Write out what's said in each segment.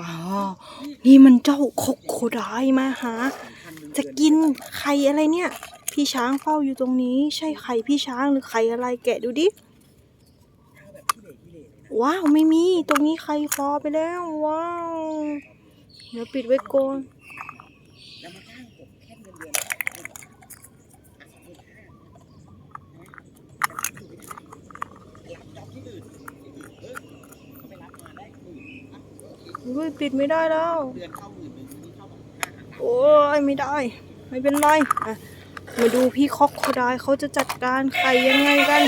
ว้าว นี่มันเจ้าโคโคไดมาหา จะกินไข่อะไรเนี่ย พี่ช้างเฝ้าอยู่ตรงนี้ ใช่ไข่พี่ช้างหรือไข่อะไรแกะดูดิ ว้าวไม่มี ตรงนี้ไข่ฟอไปแล้ว ว้าว เดี๋ยวปิดไว้ก่อน แล้วมาจ้างผมแค่เงินเดือนรับจ็อบที่อื่นเออเขาไปรับมาได้หมื่นอะโอเคอุ้ยปิดไม่ได้แล้ว เดือนเข้าหมื่นหนึ่งนี่เข้าแบบห้าพันโอ้ยไม่ได้ ไม่เป็นไรอะมาดูพี่คอกโคไดเขาจะจัดการไข่ยังไงกัน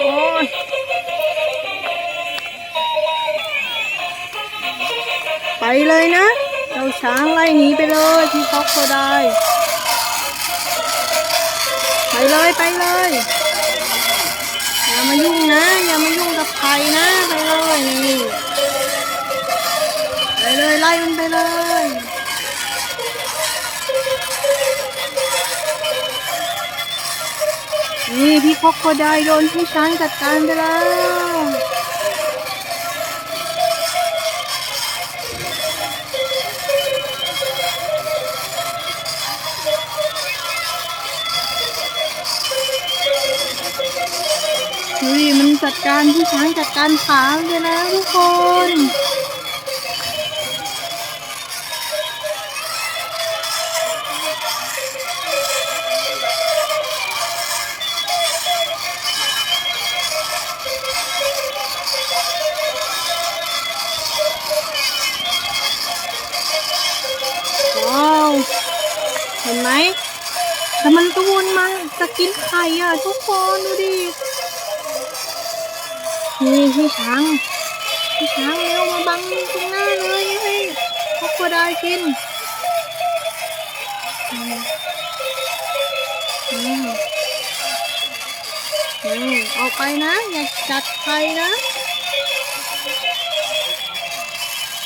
โอ้ยไปเลยนะเจ้าช้างไล่หนีไปเลยพี่คอกโคไดไปเลย ไปเลย อย่ามายุ่งนะ อย่ามายุ่งกับใครนะไปเลยนี่ไปเลยไล่มันไปเลยนี่พี่คอกโคไดโดนพี่ช้างจัดการไปแล้ว ดูดิมันจัดการพี่ช้างจัดการขาเลยนะทุกคนว้าวเห็นไหมแต่มันก็วนมาจะกินไข่อะ ทุกคน ดูดิ นี่พี่ช้างพี่ช้างเร็วมาบังตรงหน้าเลยให้พวกก็ได้กินอืมอืมออกไปนะ อย่าจัดใครนะ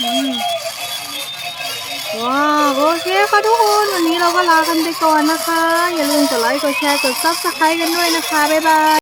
อืมว้าวโอเคค่ะทุกคน วันนี้เราก็ลากันไปก่อนนะคะ อย่าลืมกดไลค์กดแชร์กดซับสไครต์กันด้วยนะคะ บ๊ายบาย